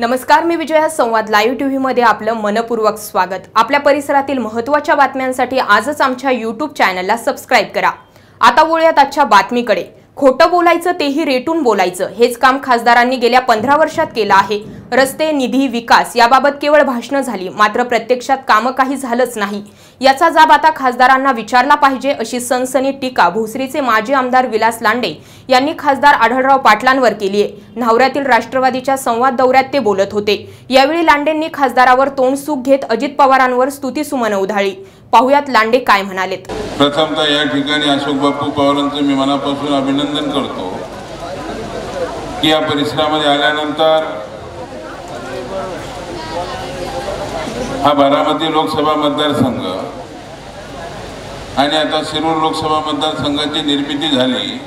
नमस्कार मी विजया संवाद लाईव्ह टीव्हीमध्ये आपलं मनपूर्वक स्वागत. आपल्या परिसरातील महत्त्वाच्या बातम्यांसाठी आजच आमच्या यूट्यूब चॅनलला सबस्क्राईब करा. आता वळूयात आजच्या बातमीकडे. खोटं बोलायचं तेही रेटून बोलायचं. हेच काम खासदारांनी गेल्या पंधरा वर्षात केलं आहे. रस्ते निधी विकास याबाबत केवळ भाषणं झाली. मात्र प्रत्यक्षात कामं काही झालंच नाही. याचा जाब आता खासदारांना विचारला पाहिजे अशी सनसनी टीका भोसरीचे माजी आमदार विलास लांडे यांनी खासदार आढळराव पाटलांवर केली आहे न्हावऱ्यातील राष्ट्रवादीच्या संवाद दौऱ्यात ते बोलत होते. यावेळी लांडेंनी खासदारावर तोंडसूक घेत अजित पवारांवर स्तुतीसुमनं उधाळली. पाहुयात लांडे काय म्हणालेत. प्रथमतः या ठिकाणी अशोक बापू पवारांचं मी मनापासून अभिनंदन करतो की या परिसरामध्ये आल्यानंतर हा बारामती लोकसभा मतदारसंघ आणि आता शिरूर लोकसभा मतदारसंघाची निर्मिती झाली.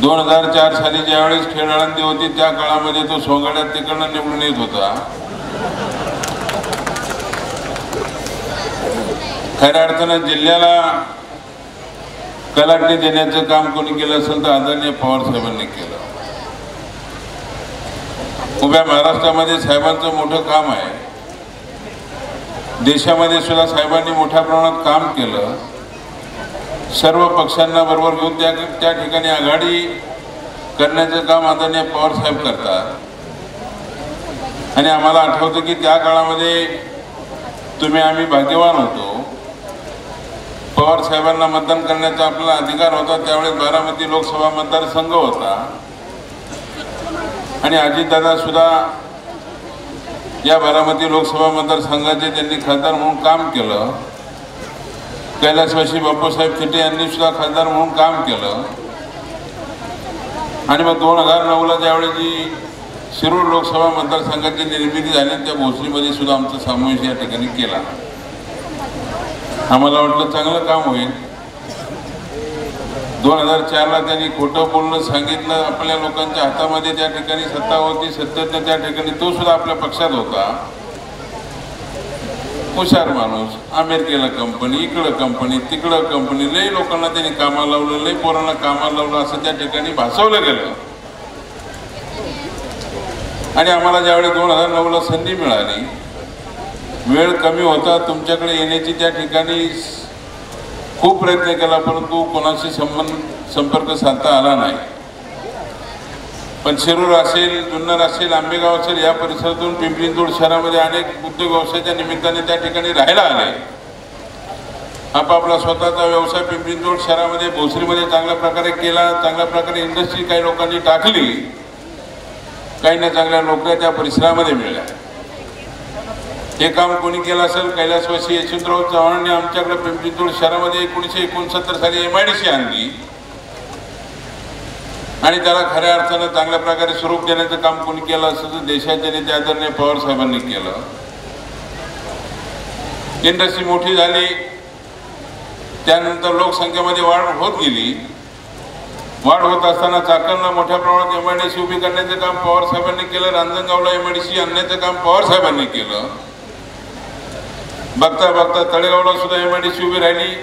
दोन हजार चार साली ज्यावेळेस खेळ होती त्या काळामध्ये तो सोंगाड्यात तिकडनं निवडून येत होता. खऱ्या अर्थानं जिल्ह्याला कलाटणी देण्याचं काम कोणी केलं असेल तर आदरणीय पवार साहेबांनी केलं. उभ्या महाराष्ट्रामध्ये साहेबांचं मोठं काम आहे. देशामध्ये सुद्धा साहेबांनी मोठ्या प्रमाणात काम केलं. सर्व पक्षांना बरोबर घेऊन त्या त्या ठिकाणी आघाडी करण्याचं काम आदरणीय पवार साहेब करतात. आणि आम्हाला आठवतं की त्या काळामध्ये तुम्ही आम्ही भाग्यवान होतो. पवार साहेबांना मतदान करण्याचा आपला अधिकार होता त्यावेळेस बारामती लोकसभा मतदारसंघ होता. आणि अजितदादा सुद्धा या बारामती लोकसभा मतदारसंघाचे त्यांनी खासदार म्हणून काम केलं. कैलासवासी बापूसाहेब खेटे यांनी सुद्धा खासदार म्हणून काम केलं. आणि मग दोन हजार नऊला ज्यावेळी जी शिरूर लोकसभा मतदारसंघाची निर्मिती झाली त्या भोसरीमध्ये सुद्धा आमचा समावेश या ठिकाणी केला. आम्हाला वाटलं चांगलं काम होईल. दोन हजार चारला त्यांनी खोटं बोलणं सांगितलं. आपल्या लोकांच्या हातामध्ये त्या ठिकाणी सत्ता होती सत्तेत त्या ठिकाणी तो सुद्धा आपल्या पक्षात होता. हुशार माणूस अमेरिकेला कंपनी इकडं कंपनी तिकडं कंपनी लई लोकांना त्यांनी कामाला लावलं लई पोरांना कामाला लावलं असं त्या ठिकाणी भासवलं गेलं. आणि आम्हाला ज्यावेळी दोन हजार नऊला संधी मिळाली वेळ कमी होता तुमच्याकडे येण्याची त्या ठिकाणी खूप प्रयत्न केला परंतु कोणाशी संबंध संपर्क साधता आला नाही. पण शिरूर असेल जुन्नर असेल आंबेगाव असेल या परिसरातून पिंपरी शहरामध्ये अनेक उद्योग व्यवसायाच्या निमित्ताने त्या ठिकाणी राहायला आले. आपापला स्वतःचा व्यवसाय पिंपरी शहरामध्ये भोसरीमध्ये चांगल्या प्रकारे केला चांगल्या प्रकारे इंडस्ट्री काही लोकांनी टाकली. काही ना चांगल्या नोकऱ्या त्या परिसरामध्ये मिळाल्या. हे काम कोणी केलं असेल कैलासवासी यशवंतराव चव्हाणांनी आमच्याकडे पिंपरी शहरामध्ये एकोणीसशे एकोणसत्तर साली एम आय डी सी आणली. आणि त्याला खऱ्या अर्थानं चांगल्या प्रकारे स्वरूप देण्याचं काम कोणी केलं असं तर देशाचे नेते आदरणीय पवार साहेबांनी केलं. इंडस्ट्री मोठी झाली. त्यानंतर लोकसंख्येमध्ये वाढ होत गेली. वाढ होत असताना चाकणला मोठ्या प्रमाणात एम आय डी सी उभी करण्याचं काम पवार साहेबांनी केलं. रांजणगावला एम आय डी सी आणण्याचं काम पवार साहेबांनी केलं. बघता बघता तळेगावला सुद्धा एम आय डी सी उभी राहिली.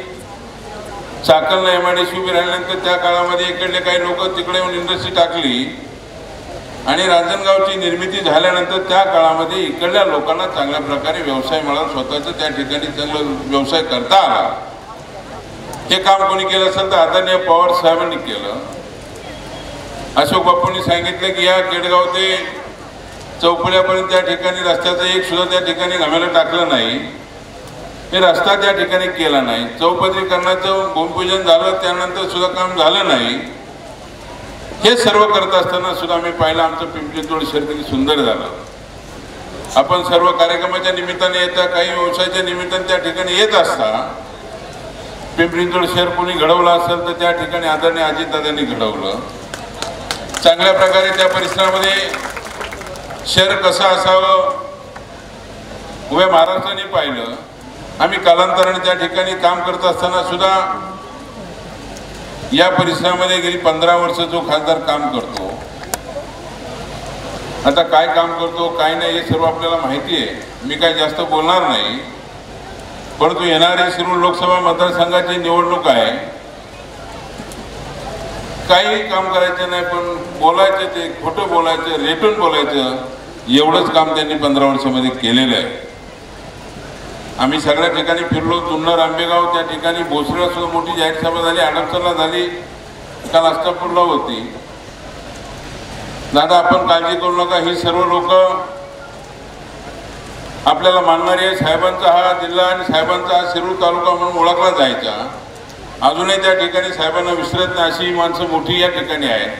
चाकणला एम आय डी सी उभी राहिल्यानंतर त्या काळामध्ये इकडले काही लोक तिकडे येऊन इंडस्ट्री टाकली. आणि रांजणगावची निर्मिती झाल्यानंतर त्या काळामध्ये इकडल्या लोकांना चांगल्या प्रकारे व्यवसाय मिळाला. स्वतःचं त्या ठिकाणी चांगलं व्यवसाय करता आला. हे काम कोणी केलं असेल तर आदरणीय पवार साहेबांनी केलं. अशोक बापूंनी सांगितलं की या केडगाव ते चौपड्यापर्यंत त्या ठिकाणी रस्त्याचं एक सुद्धा त्या ठिकाणी घामायला टाकलं नाही. हे रस्ता त्या ठिकाणी केला नाही. चौपदरीकरणाचं भूमिपूजन झालं त्यानंतर सुद्धा काम झालं नाही. हे सर्व करत असताना सुद्धा आम्ही पाहिलं आमचं पिंपरी चिंचवड शहर किती सुंदर झालं. आपण सर्व कार्यक्रमाच्या निमित्ताने येता काही व्यवसायाच्या निमित्ताने त्या ठिकाणी येत असता पिंपरी तोड शहर कोणी घडवलं असेल तर त्या ठिकाणी आदरणीय अजितदादांनी घडवलं. चांगल्या प्रकारे त्या परिसरामध्ये शहर कसं असावं उभ्या महाराष्ट्राने पाहिलं. आम्ही कालांतराने त्या ठिकाणी काम करत असताना सुद्धा या परिसरामध्ये गेली पंधरा वर्ष जो खासदार काम करतो. आता काय काम करतो काय नाही हे सर्व आपल्याला माहिती आहे. मी काय जास्त बोलणार नाही. परंतु येणारी शिरूर लोकसभा मतदारसंघाची निवडणूक आहे. काही काम करायचं नाही पण बोलायचं ते खोटं बोलायचं रेटून बोलायचं एवढंच काम त्यांनी पंधरा वर्षामध्ये केलेलं आहे. आम्ही सगळ्या ठिकाणी फिरलो. जुन्नर आंबेगाव त्या ठिकाणी भोसरीला सुद्धा मोठी जाहीर सभा झाली आडपसरला झाली. काल अस्तापूरला होती. दादा आपण काळजी करू नका. ही सर्व लोक आपल्याला मानणारी आहे साहेबांचा हा जिल्हा आणि साहेबांचा हा शिरूर तालुका म्हणून ओळखला जायचा. अजूनही त्या ठिकाणी साहेबांना विसरत नाही. अशी माणसं मोठी या ठिकाणी आहेत.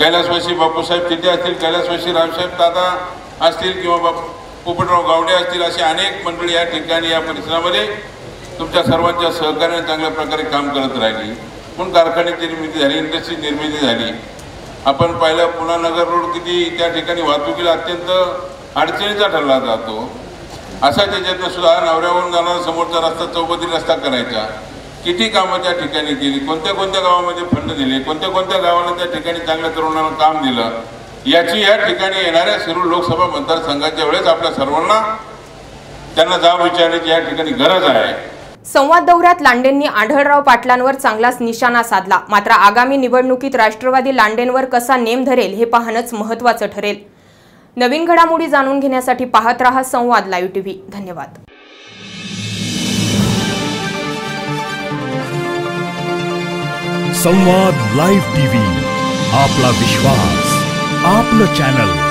कैलासवासी बापूसाहेब तिथे असतील. कैलासवासी रावसाहेब दादा असतील किंवा बापू पोपटराव गावडे असतील अशी अनेक मंडळी या ठिकाणी या परिसरामध्ये तुमच्या सर्वांच्या सहकार्याने चांगल्या प्रकारे काम करत राहिली. म्हणून कारखान्याची निर्मिती झाली इंडस्ट्री निर्मिती झाली. आपण पाहिलं पुणा नगर रोड किती त्या ठिकाणी वाहतुकीला अत्यंत अडचणीचा ठरला जातो. अशा त्याच्यातनं सुद्धा नवऱ्यावरून जाणारा समोरचा रस्ता चौपदी रस्ता करायचा. किती कामं त्या ठिकाणी केली कोणत्या कोणत्या गावामध्ये फंड दिले कोणत्या कोणत्या गावाला त्या ठिकाणी चांगल्या तरुणांना काम दिलं याची या ठिकाणी येणाऱ्या शिरूर लोकसभा मतदारसंघाच्या वेळेस आपल्या सर्वांना त्यांना जाब विचारण्याची या ठिकाणी गरज आहे. संवाद दौऱ्यात लांडेंनी आढळराव पाटलांवर चांगलाच निशाणा साधला. मात्र आगामी निवडणुकीत राष्ट्रवादी लांडेंवर कसा नेम धरेल हे पाहणंच महत्त्वाचं ठरेल. नवीन घडामोडी जाणून घेण्यासाठी पाहत रहा संवाद लाईव्ह टीव्ही. धन्यवाद. संवाद लाईव्ह टीव्ही आपला विश्वास. आपलं चॅनल